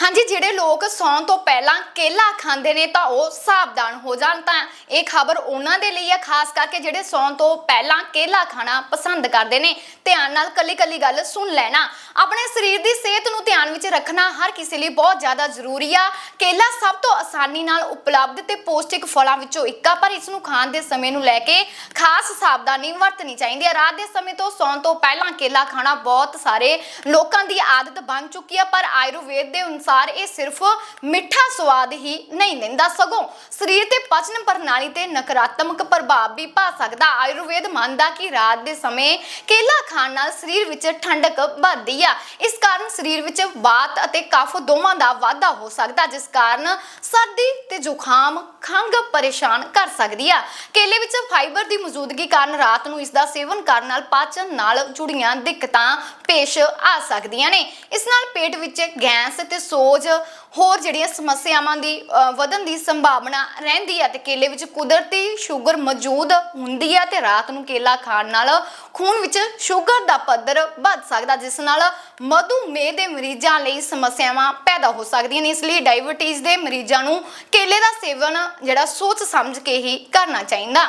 ਹਾਂਜੀ, ਜਿਹੜੇ ਲੋਕ ਸੌਣ ਤੋਂ ਪਹਿਲਾਂ ਕੇਲਾ ਖਾਂਦੇ ਨੇ ਤਾਂ ਉਹ ਸਾਵਧਾਨ ਹੋ ਜਾਣ ਤਾਂ ਇਹ ਖਬਰ ਉਹਨਾਂ ਦੇ ਲਈ ਹੈ ਖਾਸ ਕਰਕੇ ਜਿਹੜੇ ਸੌਣ ਤੋਂ ਪਹਿਲਾਂ ਕੇਲਾ ਖਾਣਾ ਪਸੰਦ ਕਰਦੇ ਨੇ। ਧਿਆਨ ਨਾਲ ਕੱਲੀ ਕੱਲੀ ਗੱਲ ਸੁਣ ਲੈਣਾ। ਆਪਣੇ ਸਰੀਰ ਦੀ ਸਿਹਤ ਨੂੰ ਧਿਆਨ ਵਿੱਚ ਰੱਖਣਾ ਹਰ ਕਿਸੇ ਲਈ ਬਹੁਤ ਜ਼ਿਆਦਾ ਜ਼ਰੂਰੀ ਆ। ਕੇਲਾ ਸਭ ਤੋਂ ਆਸਾਨੀ ਨਾਲ ਉਪਲਬਧ ਤੇ ਪੌਸ਼ਟਿਕ ਫਲਾਂ ਵਿੱਚੋਂ ਇੱਕ ਆ, ਪਰ ਇਸ ਨੂੰ ਖਾਣ ਦੇ ਸਮੇਂ ਨੂੰ ਲੈ ਕੇ ਖਾਸ ਸਾਵਧਾਨੀ ਵਰਤਣੀ ਚਾਹੀਦੀ ਹੈ ਰਾਤ ਦੇ ਸਮੇਂ ਤੋਂ ਸੌਣ ਤੋਂ ਪਹਿਲਾਂ ਕੇਲਾ ਖਾਣਾ ਬਹੁਤ ਸਾਰੇ ਲੋਕਾਂ ਦੀ ਆਦਤ ਬਣ ਚੁੱਕੀ ਆ, ਪਰ ਆਯੁਰਵੇਦ ਦੇ ਅਨੁਸਾਰ ਇਹ ਸਿਰਫ ਮਿੱਠਾ ਸਵਾਦ ਹੀ ਨਹੀਂ ਦਿੰਦਾ ਸਗੋਂ ਸਰੀਰ ਤੇ ਪਚਨ ਪ੍ਰਣਾਲੀ ਤੇ ਨਕਾਰਾਤਮਕ ਪ੍ਰਭਾਵ ਵੀ ਪਾ ਸਕਦਾ। ਆਯੁਰਵੇਦ ਮੰਨਦਾ ਕਿ ਰਾਤ ਦੇ ਸਮੇਂ ਕੇਲਾ ਖਾਣ ਨਾਲ ਸਰੀਰ ਵਿੱਚ ਠੰਡਕ ਵੱਧਦੀ ਆ। ਇਸ ਕਾਰਨ ਸਰੀਰ ਵਿੱਚ ਵਾਤ ਅਤੇ ਕਫ ਦੋਵਾਂ ਦਾ ਵਾਧਾ ਹੋ ਸਕਦਾ, ਜਿਸ ਕਾਰਨ ਸਰਦੀ ਤੇ ਜ਼ੁਕਾਮ ਖੰਘ ਪਰੇਸ਼ਾਨ ਕਰ ਸਕਦੀ ਆ। ਕੇਲੇ ਵਿੱਚ ਫਾਈਬਰ ਦੀ ਮੌਜੂਦਗੀ ਕਾਰਨ ਰਾਤ ਨੂੰ ਇਸ ਦਾ ਸੇਵਨ ਕਰਨ ਨਾਲ ਪਾਚਨ ਨਾਲ ਜੁੜੀਆਂ ਦਿੱਕਤਾਂ ਪੇਸ਼ ਆ ਸਕਦੀਆਂ ਨੇ। ਇਸ ਨਾਲ ਪੇਟ ਵਿੱਚ ਗੈਸ ਤੇ ਸੋਜ ਹੋਰ ਜਿਹੜੀਆਂ ਸਮੱਸਿਆਵਾਂ ਦੀ ਅ, ਵਧਣ ਦੀ ਸੰਭਾਵਨਾ ਰਹਿੰਦੀ ਹੈ ਤੇ ਕੇਲੇ ਵਿੱਚ ਕੁਦਰਤੀ ਸ਼ੂਗਰ ਮੌਜੂਦ ਹੁੰਦੀ ਹੈ ਤੇ ਰਾਤ ਨੂੰ ਕੇਲਾ ਖਾਣ ਨਾਲ ਖੂਨ ਵਿੱਚ ਸ਼ੂਗਰ ਦਾ ਪੱਧਰ ਵੱਧ ਸਕਦਾ ਜਿਸ ਨਾਲ ਮਧੂਮੇਹ ਦੇ ਮਰੀਜ਼ਾਂ ਲਈ ਸਮੱਸਿਆਵਾਂ ਪੈਦਾ ਹੋ ਸਕਦੀਆਂ ਨੇ। ਇਸ ਲਈ ਡਾਇਬਟੀਜ਼ ਦੇ ਮਰੀਜ਼ਾਂ ਨੂੰ ਕੇਲੇ ਦਾ ਸੇਵਨ ਜਿਹੜਾ ਸੋਚ ਸਮਝ ਕੇ ਹੀ ਕਰਨਾ ਚਾਹੀਦਾ।